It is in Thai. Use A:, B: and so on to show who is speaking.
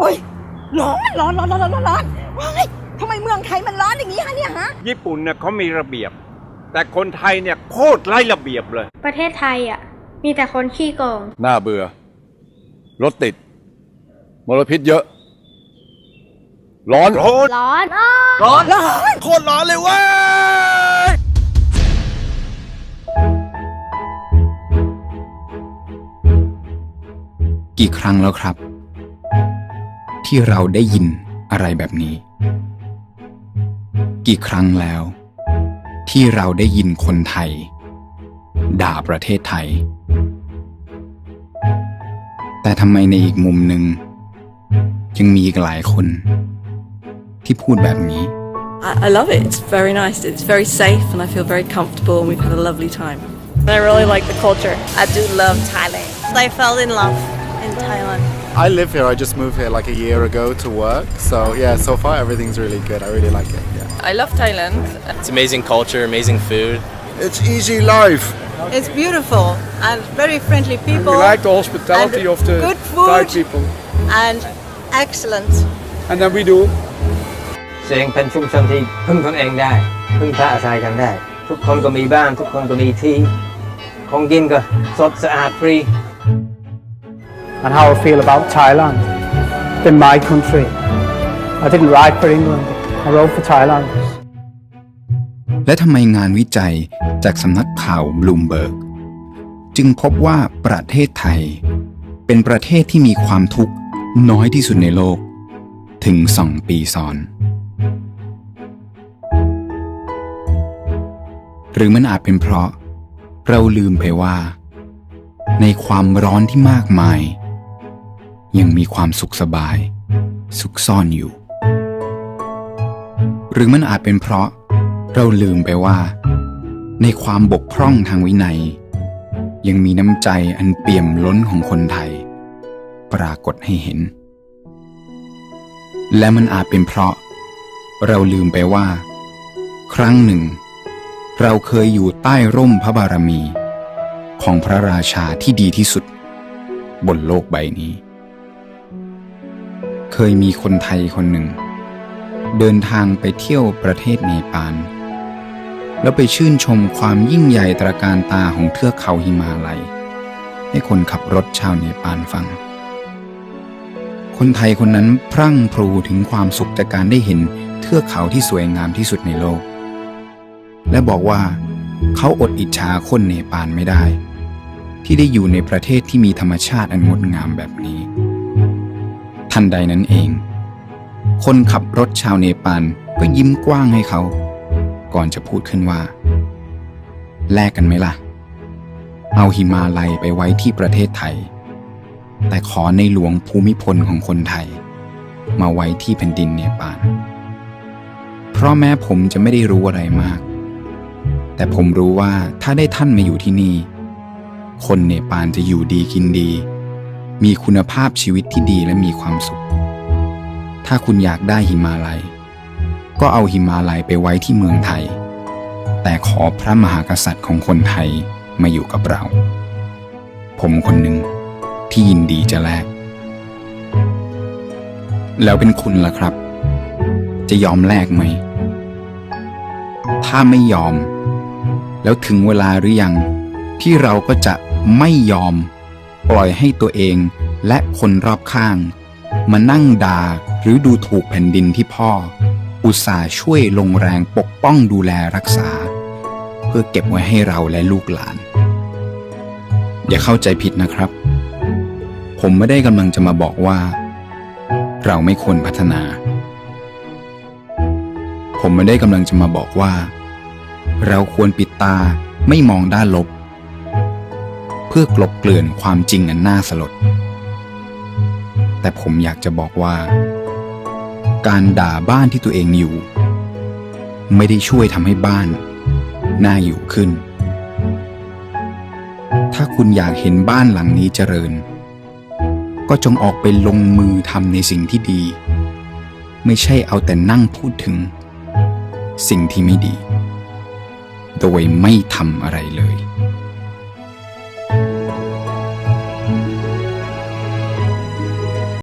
A: โอ้ยร้อนร้อนร้อนร้อนร้อนร้อนว้ายทำไมเมืองไทยมันร้อนอย่างนี้ฮะเนี่ยฮะ
B: ญี่ปุ่นเนี่ยเขามีระเบียบ แต่คนไทยเนี่ยโคตรไร้ระเบียบเลย
C: ประเทศไทยอะ มีแต่คนขี้โกง
D: น่าเบื่อ รถติด มลพิษเยอะ ร้อน
B: ร้อน
C: ร้อน
B: ร้อน
A: ร้อน
B: โคตรร้อนเลยเว้ย
E: กี่ครั้งแล้วครับ ที่เราได้ยินอะไรแบบนี้ กี่ครั้งแล้ว ที่เราได้ยินคนไทย ด่าประเทศไทย แต่ทำไมในอีกมุมหนึ่งยังมีอีกหลายคน ที่พูดแบบนี้
F: I, I love it. It's very nice. It's very safe, and I feel very comfortable, and we've had a lovely time.
C: I really like the culture
G: I do love Thailand. I fell in love in Thailand.
H: I live here. I just moved here like a year ago to work. So yeah, so far everything's really good. I really like it. Yeah.
G: I love Thailand.
I: It's amazing culture, amazing food.
D: It's easy life
G: It's beautiful and very friendly people.
J: the hospitality
G: And
J: of the
G: good food.
J: Thai people.
G: and excellent.
J: And then we do
K: เสียงเป็นชุมชนที่พึ่งตนเองได้ พึ่งพาอาศัยกันได้ ทุกคนก็มีบ้าน ทุกคนก็มีที่ ของกินก็สดสะอาดฟรี
J: and how I feel about Thailand in my country. I didn't write for England. I wrote for Thailand.
E: และทำไมงานวิจัยจากสำนักข่าวบลูมเบิร์กจึงพบว่าประเทศไทย เป็นประเทศที่มีความทุกข์น้อยที่สุดในโลก ถึงสองปีซ้อน หรือมันอาจเป็นเพราะ เราลืมไปว่า ในความร้อนที่มากมาย ยังมีความสุขสบายสุขซ่อนอยู่ หรือมันอาจเป็นเพราะเราลืมไปว่า ในความบกพร่องทางวินัย ยังมีน้ำใจอันเปี่ยมล้นของคนไทย ปรากฏให้เห็น และมันอาจเป็นเพราะ เราลืมไปว่า ครั้งหนึ่ง เราเคยอยู่ใต้ร่มพระบารมี ของพระราชาที่ดีที่สุด บนโลกใบนี้ ยมีคนไทยคนหนึ่ง เดินทางไปเที่ยวประเทศเนปาลแล้วไปชื่นชมความยิ่งใหญ่ตระการตาของเทือกเขาหิมาลัย ให้คนขับรถชาวเนปาลฟัง คนไทยคนนั้นพรั่งพรูถึงความสุขจากการได้เห็นเทือกเขาที่สวยงามที่สุดในโลก และบอกว่าเขาอดอิจฉาคนเนปาลไม่ได้ ที่ได้อยู่ในประเทศที่มีธรรมชาติอันงดงามแบบนี้ ทันใดนั้นเอง คนขับรถชาวเนปาลก็ยิ้มกว้างให้เขา ก่อนจะพูดขึ้นว่า แลกกันไหมล่ะ เอาหิมาลัยไปไว้ที่ประเทศไทย แต่ขอในหลวงภูมิพลของคนไทย มาไว้ที่แผ่นดินเนปาลเพราะแม้ผมจะไม่ได้รู้อะไรมาก แต่ผมรู้ว่าถ้าได้ท่านมาอยู่ที่นี่ คนเนปาลจะอยู่ดีกินดี มีคุณภาพชีวิตที่ดีและมีความสุข ถ้าคุณอยากได้หิมาลัย ก็เอาหิมาลัยไปไว้ที่เมืองไทย แต่ขอพระมหากษัตริย์ของคนไทยมาอยู่กับเรา ผมคนหนึ่งที่ยินดีจะแลก แล้วเป็นคุณล่ะครับ จะยอมแลกไหม ถ้าไม่ยอม แล้วถึงเวลาหรือยังที่เราก็จะไม่ยอม ปล่อยให้ตัวเองและคนรอบข้าง มานั่งด่าหรือดูถูกแผ่นดินที่พ่อ อุตส่าห์ช่วยลงแรงปกป้องดูแลรักษา เพื่อเก็บไว้ให้เราและลูกหลาน อย่าเข้าใจผิดนะครับ ผมไม่ได้กำลังจะมาบอกว่า เราไม่ควรพัฒนา ผมไม่ได้กำลังจะมาบอกว่า เราควรปิดตาไม่มองด้านลบ เพื่อกลบเกลื่อนความจริงอันน่าสลด แต่ผมอยากจะบอกว่า การด่าบ้านที่ตัวเองอยู่ ไม่ได้ช่วยทำให้บ้าน น่าอยู่ขึ้น ถ้าคุณอยากเห็นบ้านหลังนี้เจริญ ก็จงออกไปลงมือทำในสิ่งที่ดี ไม่ใช่เอาแต่นั่งพูดถึง สิ่งที่ไม่ดี โดยไม่ทำอะไรเลย